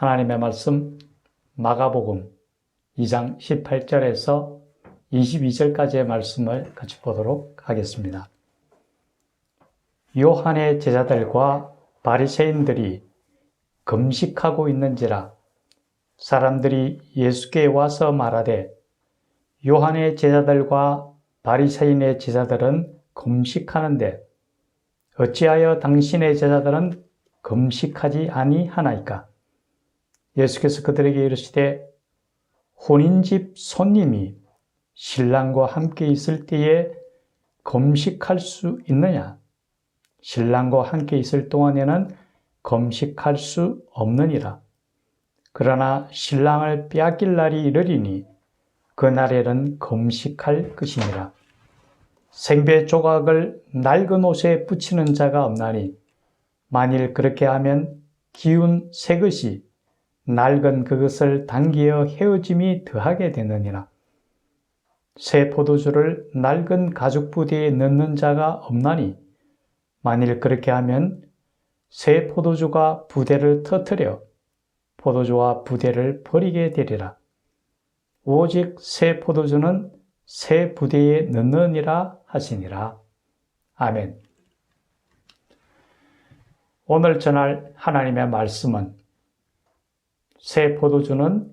하나님의 말씀 마가복음 2장 18절에서 22절까지의 말씀을 같이 보도록 하겠습니다. 요한의 제자들과 바리새인들이 금식하고 있는지라 사람들이 예수께 와서 말하되 요한의 제자들과 바리새인의 제자들은 금식하는데 어찌하여 당신의 제자들은 금식하지 아니하나이까 예수께서 그들에게 이르시되 혼인집 손님이 신랑과 함께 있을 때에 금식할 수 있느냐? 신랑과 함께 있을 동안에는 금식할 수 없느니라. 그러나 신랑을 빼앗길 날이 이르리니 그날에는 금식할 것이니라. 생배 조각을 낡은 옷에 붙이는 자가 없나니 만일 그렇게 하면 기운 새 것이 낡은 그것을 당기어 헤어짐이 더하게 되느니라. 새 포도주를 낡은 가죽 부대에 넣는 자가 없나니 만일 그렇게 하면 새 포도주가 부대를 터뜨려 포도주와 부대를 버리게 되리라. 오직 새 포도주는 새 부대에 넣느니라 하시니라. 아멘. 오늘 전할 하나님의 말씀은 새 포도주는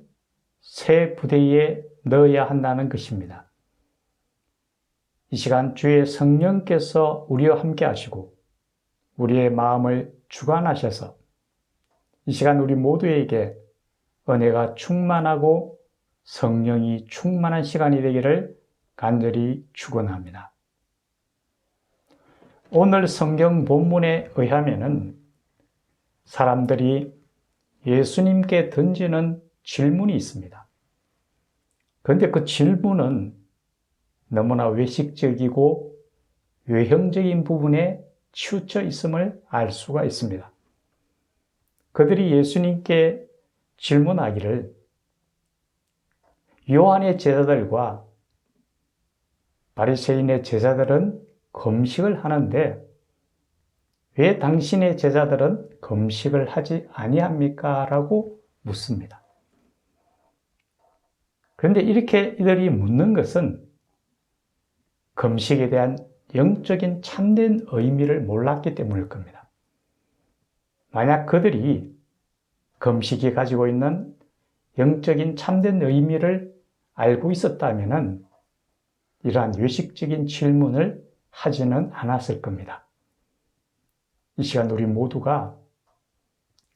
새 부대에 넣어야 한다는 것입니다. 이 시간 주의 성령께서 우리와 함께 하시고 우리의 마음을 주관하셔서 이 시간 우리 모두에게 은혜가 충만하고 성령이 충만한 시간이 되기를 간절히 축원합니다. 오늘 성경 본문에 의하면은 사람들이 예수님께 던지는 질문이 있습니다. 그런데 그 질문은 너무나 외식적이고 외형적인 부분에 치우쳐 있음을 알 수가 있습니다. 그들이 예수님께 질문하기를 요한의 제자들과 바리새인의 제자들은 금식을 하는데 왜 당신의 제자들은 금식을 하지 아니합니까? 라고 묻습니다. 그런데 이렇게 이들이 묻는 것은 금식에 대한 영적인 참된 의미를 몰랐기 때문일 겁니다. 만약 그들이 금식이 가지고 있는 영적인 참된 의미를 알고 있었다면 이러한 외식적인 질문을 하지는 않았을 겁니다. 이 시간 우리 모두가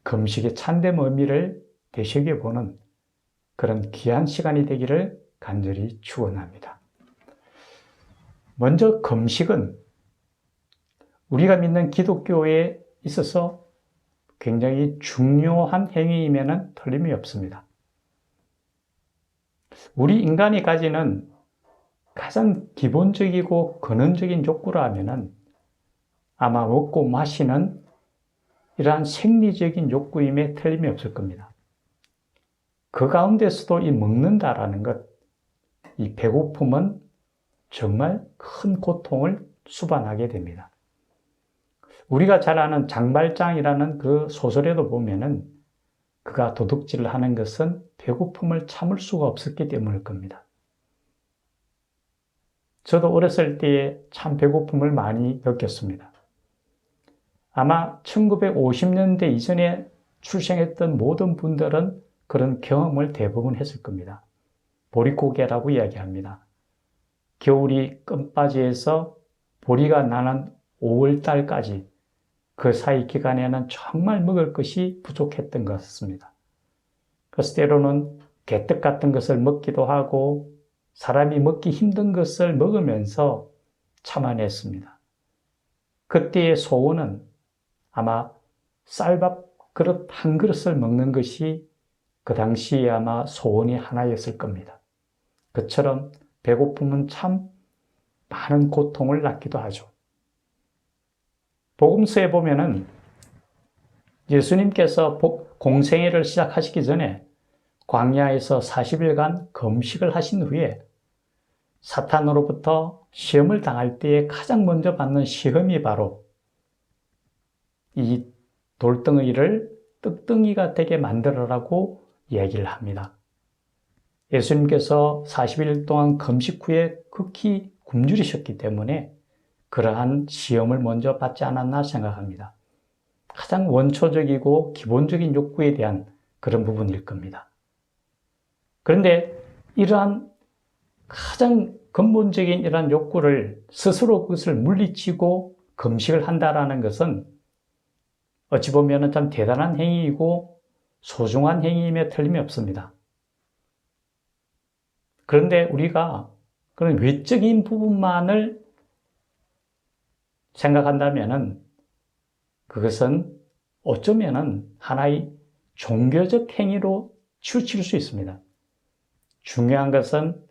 금식의 참된 의미를 되새겨 보는 그런 귀한 시간이 되기를 간절히 축원합니다. 먼저 금식은 우리가 믿는 기독교에 있어서 굉장히 중요한 행위이면 틀림이 없습니다. 우리 인간이 가지는 가장 기본적이고 근원적인 욕구라 하면은 아마 먹고 마시는 이러한 생리적인 욕구임에 틀림이 없을 겁니다. 그 가운데서도 이 먹는다라는 것, 이 배고픔은 정말 큰 고통을 수반하게 됩니다. 우리가 잘 아는 장발장이라는 그 소설에도 보면은 그가 도둑질을 하는 것은 배고픔을 참을 수가 없었기 때문일 겁니다. 저도 어렸을 때에 참 배고픔을 많이 느꼈습니다. 아마 1950년대 이전에 출생했던 모든 분들은 그런 경험을 대부분 했을 겁니다. 보릿고개라고 이야기합니다. 겨울이 끝바지에서 보리가 나는 5월달까지 그 사이 기간에는 정말 먹을 것이 부족했던 것 같습니다. 그래서 때로는 개떡 같은 것을 먹기도 하고 사람이 먹기 힘든 것을 먹으면서 참아냈습니다. 그때의 소원은 아마 쌀밥 그릇 한 그릇을 먹는 것이 그 당시에 아마 소원이 하나였을 겁니다. 그처럼 배고픔은 참 많은 고통을 낳기도 하죠. 복음서에 보면은 예수님께서 공생애를 시작하시기 전에 광야에서 40일간 금식을 하신 후에 사탄으로부터 시험을 당할 때에 가장 먼저 받는 시험이 바로 이 돌덩이를 떡덩이가 되게 만들어라고 얘기를 합니다. 예수님께서 40일 동안 금식 후에 극히 굶주리셨기 때문에 그러한 시험을 먼저 받지 않았나 생각합니다. 가장 원초적이고 기본적인 욕구에 대한 그런 부분일 겁니다. 그런데 이러한 가장 근본적인 이러한 욕구를 스스로 그것을 물리치고 금식을 한다라는 것은 어찌 보면 참 대단한 행위이고 소중한 행위임에 틀림이 없습니다. 그런데 우리가 그런 외적인 부분만을 생각한다면은 그것은 어쩌면은 하나의 종교적 행위로 치우칠 수 있습니다. 중요한 것은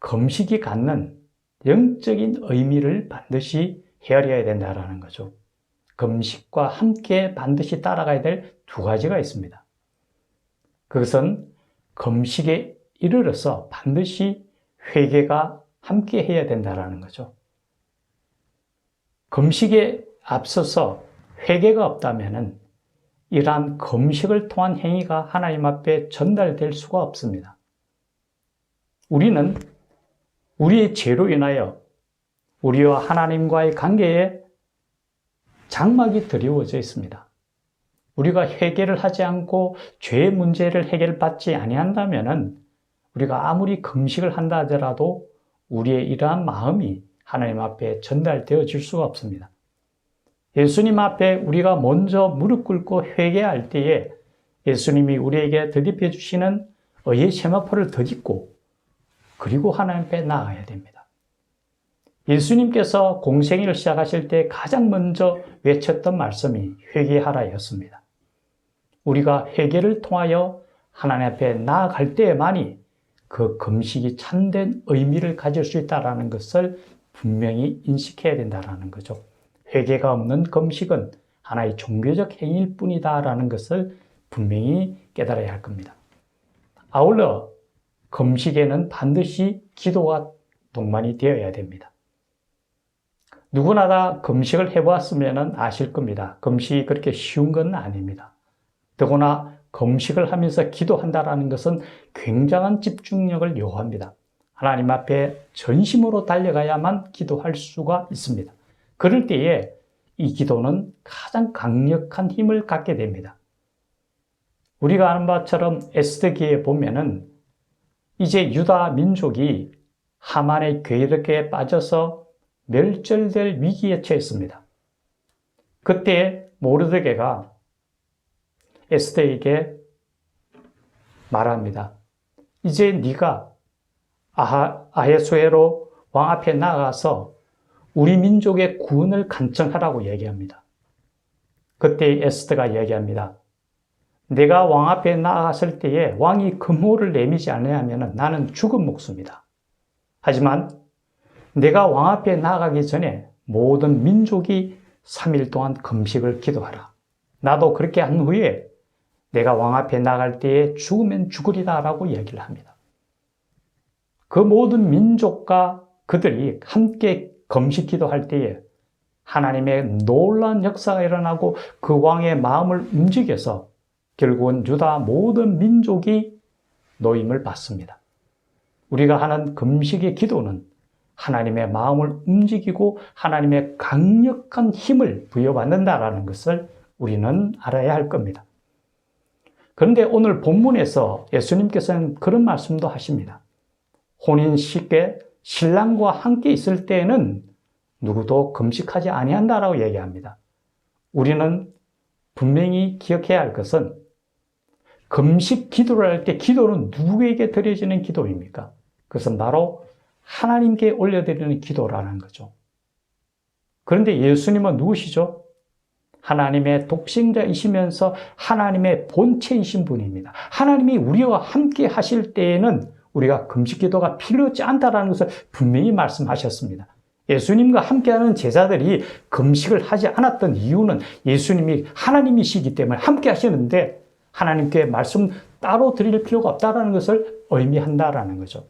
금식이 갖는 영적인 의미를 반드시 헤아려야 된다라는 거죠. 금식과 함께 반드시 따라가야 될 두 가지가 있습니다. 그것은 금식에 이르러서 반드시 회개가 함께 해야 된다라는 거죠. 금식에 앞서서 회개가 없다면은 이러한 금식을 통한 행위가 하나님 앞에 전달될 수가 없습니다. 우리는 우리의 죄로 인하여 우리와 하나님과의 관계에 장막이 드리워져 있습니다. 우리가 회개를 하지 않고 죄의 문제를 해결받지 아니한다면은 우리가 아무리 금식을 한다 하더라도 우리의 이러한 마음이 하나님 앞에 전달되어질 수가 없습니다. 예수님 앞에 우리가 먼저 무릎 꿇고 회개할 때에 예수님이 우리에게 덧입혀 주시는 의의 세마포를 덧입고 그리고 하나님 앞에 나아가야 됩니다. 예수님께서 공생일을 시작하실 때 가장 먼저 외쳤던 말씀이 회개하라였습니다. 우리가 회개를 통하여 하나님 앞에 나아갈 때에만이 그 금식이 참된 의미를 가질 수 있다는 것을 분명히 인식해야 된다는 거죠. 회개가 없는 금식은 하나의 종교적 행위일 뿐이다라는 것을 분명히 깨달아야 할 겁니다. 아울러 금식에는 반드시 기도와 동반이 되어야 됩니다. 누구나 다 금식을 해보았으면 아실 겁니다. 금식이 그렇게 쉬운 건 아닙니다. 더구나 금식을 하면서 기도한다라는 것은 굉장한 집중력을 요구합니다. 하나님 앞에 전심으로 달려가야만 기도할 수가 있습니다. 그럴 때에 이 기도는 가장 강력한 힘을 갖게 됩니다. 우리가 아는 바처럼 에스더기에 보면은 이제 유다 민족이 하만의 괴력에 빠져서 멸절될 위기에 처했습니다. 그때 모르드게가 에스더에게 말합니다. 이제 네가 아하, 아헤수에로 왕 앞에 나가서 우리 민족의 구원을 간청하라고 얘기합니다. 그때 에스더가 얘기합니다. 내가 왕 앞에 나아갔을 때에 왕이 금호를 내미지 않으면 나는 죽은 목숨이다. 하지만 내가 왕 앞에 나아가기 전에 모든 민족이 3일 동안 금식을 기도하라. 나도 그렇게 한 후에 내가 왕 앞에 나갈 때에 죽으면 죽으리다라고 얘기를 합니다. 그 모든 민족과 그들이 함께 금식 기도할 때에 하나님의 놀라운 역사가 일어나고 그 왕의 마음을 움직여서 결국은 유다 모든 민족이 노임을 받습니다. 우리가 하는 금식의 기도는 하나님의 마음을 움직이고 하나님의 강력한 힘을 부여받는다라는 것을 우리는 알아야 할 겁니다. 그런데 오늘 본문에서 예수님께서는 그런 말씀도 하십니다. 혼인식에 신랑과 함께 있을 때에는 누구도 금식하지 아니한다라고 얘기합니다. 우리는 분명히 기억해야 할 것은 금식 기도를 할 때 기도는 누구에게 드려지는 기도입니까? 그것은 바로 하나님께 올려드리는 기도라는 거죠. 그런데 예수님은 누구시죠? 하나님의 독생자이시면서 하나님의 본체이신 분입니다. 하나님이 우리와 함께 하실 때에는 우리가 금식 기도가 필요치 않다라는 것을 분명히 말씀하셨습니다. 예수님과 함께하는 제자들이 금식을 하지 않았던 이유는 예수님이 하나님이시기 때문에 함께 하시는데 하나님께 말씀 따로 드릴 필요가 없다라는 것을 의미한다라는 거죠.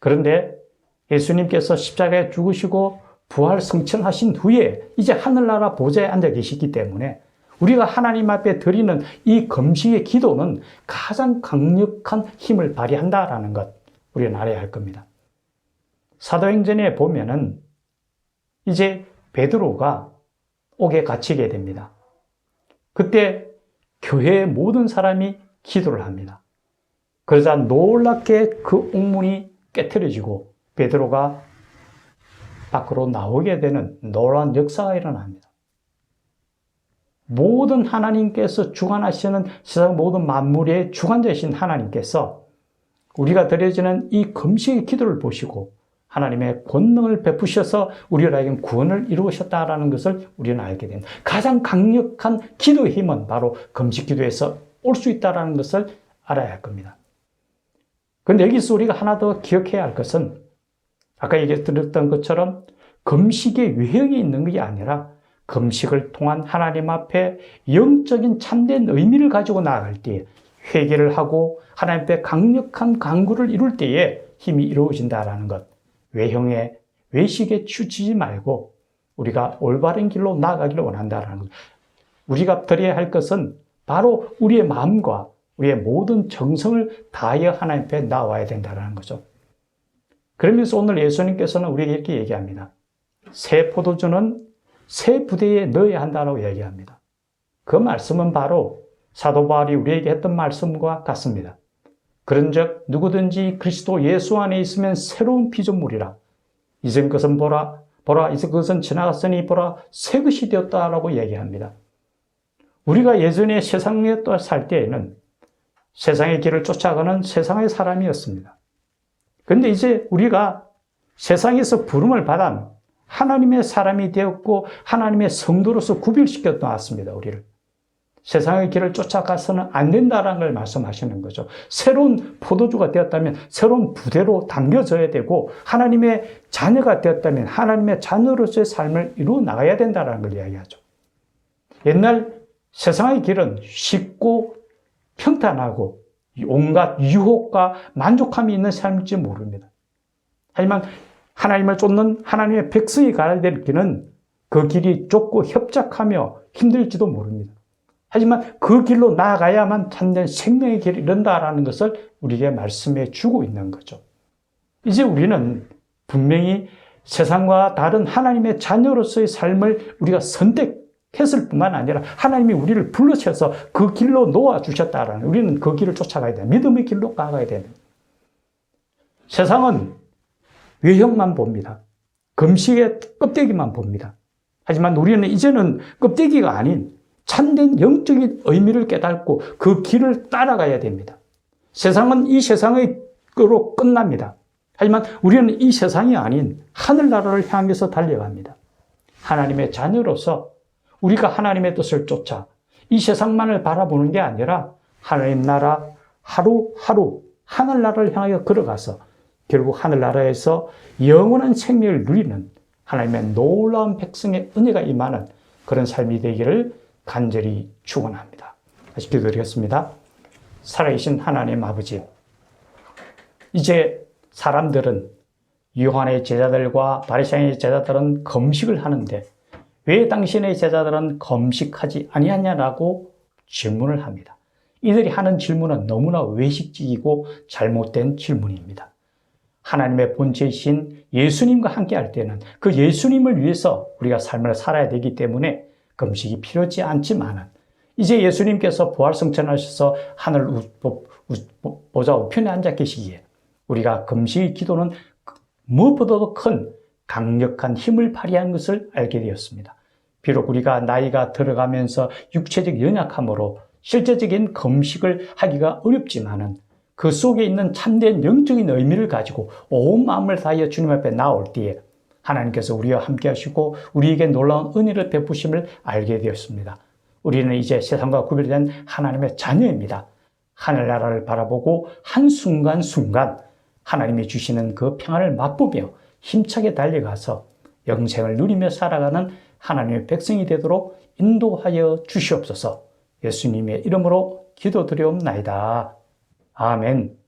그런데 예수님께서 십자가에 죽으시고 부활 승천하신 후에 이제 하늘나라 보좌에 앉아 계시기 때문에 우리가 하나님 앞에 드리는 이 금식의 기도는 가장 강력한 힘을 발휘한다라는 것 우리는 알아야 할 겁니다. 사도행전에 보면은 이제 베드로가 옥에 갇히게 됩니다. 그때 교회의 모든 사람이 기도를 합니다. 그러자 놀랍게 그 옥문이 깨트려지고 베드로가 밖으로 나오게 되는 놀라운 역사가 일어납니다. 모든 하나님께서 주관하시는 세상 모든 만물의 주관자이신 하나님께서 우리가 드려지는 이 금식의 기도를 보시고 하나님의 권능을 베푸셔서 우리에게 구원을 이루셨다라는 것을 우리는 알게 됩니다. 가장 강력한 기도의 힘은 바로 금식 기도에서 올 수 있다라는 것을 알아야 할 겁니다. 그런데 여기서 우리가 하나 더 기억해야 할 것은 아까 얘기드렸던 것처럼 금식의 유형이 있는 게 아니라 금식을 통한 하나님 앞에 영적인 참된 의미를 가지고 나아갈 때에 회개를 하고 하나님 앞에 강력한 강구를 이룰 때에 힘이 이루어진다라는 것. 외형의 외식에 치우치지 말고 우리가 올바른 길로 나아가기를 원한다라는 것. 우리가 드려야 할 것은 바로 우리의 마음과 우리의 모든 정성을 다하여 하나님 앞에 나와야 된다는 거죠. 그러면서 오늘 예수님께서는 우리에게 이렇게 얘기합니다. 새 포도주는 새 부대에 넣어야 한다고 얘기합니다. 그 말씀은 바로 사도 바울이 우리에게 했던 말씀과 같습니다. 그런즉 누구든지 그리스도 예수 안에 있으면 새로운 피조물이라. 이전 것은 보라, 보라, 이제 그것은 지나갔으니 보라, 새 것이 되었다라고 얘기합니다. 우리가 예전에 세상에 또살 때에는 세상의 길을 쫓아가는 세상의 사람이었습니다. 그런데 이제 우리가 세상에서 부름을 받아 하나님의 사람이 되었고 하나님의 성도로서 구별시켜 놨습니다. 우리를. 세상의 길을 쫓아가서는 안 된다라는 걸 말씀하시는 거죠. 새로운 포도주가 되었다면 새로운 부대로 담겨져야 되고 하나님의 자녀가 되었다면 하나님의 자녀로서의 삶을 이루어 나가야 된다라는 걸 이야기하죠. 옛날 세상의 길은 쉽고 평탄하고 온갖 유혹과 만족함이 있는 삶일지 모릅니다. 하지만 하나님을 쫓는 하나님의 백성이 가야 될 길은 그 길이 좁고 협착하며 힘들지도 모릅니다. 하지만 그 길로 나아가야만 참된 생명의 길을 이른다라는 것을 우리에게 말씀해 주고 있는 거죠. 이제 우리는 분명히 세상과 다른 하나님의 자녀로서의 삶을 우리가 선택 했을 뿐만 아니라 하나님이 우리를 불러셔서 그 길로 놓아 주셨다라는 우리는 그 길을 쫓아가야 돼. 믿음의 길로 가야 되는. 세상은 외형만 봅니다. 금식의 껍데기만 봅니다. 하지만 우리는 이제는 껍데기가 아닌 참된 영적인 의미를 깨닫고 그 길을 따라가야 됩니다. 세상은 이 세상의 거로 끝납니다. 하지만 우리는 이 세상이 아닌 하늘나라를 향해서 달려갑니다. 하나님의 자녀로서 우리가 하나님의 뜻을 쫓아 이 세상만을 바라보는 게 아니라 하나님 나라 하루하루 하늘나라를 향하여 걸어가서 결국 하늘나라에서 영원한 생명을 누리는 하나님의 놀라운 백성의 은혜가 임하는 그런 삶이 되기를 간절히 축원합니다. 다시 기도드리겠습니다. 살아계신 하나님 아버지, 이제 사람들은 요한의 제자들과 바리새인의 제자들은 검식을 하는데 왜 당신의 제자들은 검식하지 아니하냐라고 질문을 합니다. 이들이 하는 질문은 너무나 외식적이고 잘못된 질문입니다. 하나님의 본체이신 예수님과 함께 할 때는 그 예수님을 위해서 우리가 삶을 살아야 되기 때문에 금식이 필요하지 않지만은 이제 예수님께서 부활성천하셔서 하늘 보좌 우편에 앉아 계시기에 우리가 금식의 기도는 무엇보다도 큰 강력한 힘을 발휘한 것을 알게 되었습니다. 비록 우리가 나이가 들어가면서 육체적 연약함으로 실제적인 금식을 하기가 어렵지만은 그 속에 있는 참된 영적인 의미를 가지고 온 마음을 다하여 주님 앞에 나올 때에 하나님께서 우리와 함께 하시고 우리에게 놀라운 은혜를 베푸심을 알게 되었습니다. 우리는 이제 세상과 구별된 하나님의 자녀입니다. 하늘나라를 바라보고 한순간순간 하나님이 주시는 그 평안을 맛보며 힘차게 달려가서 영생을 누리며 살아가는 하나님의 백성이 되도록 인도하여 주시옵소서 예수님의 이름으로 기도드리옵나이다. 아멘.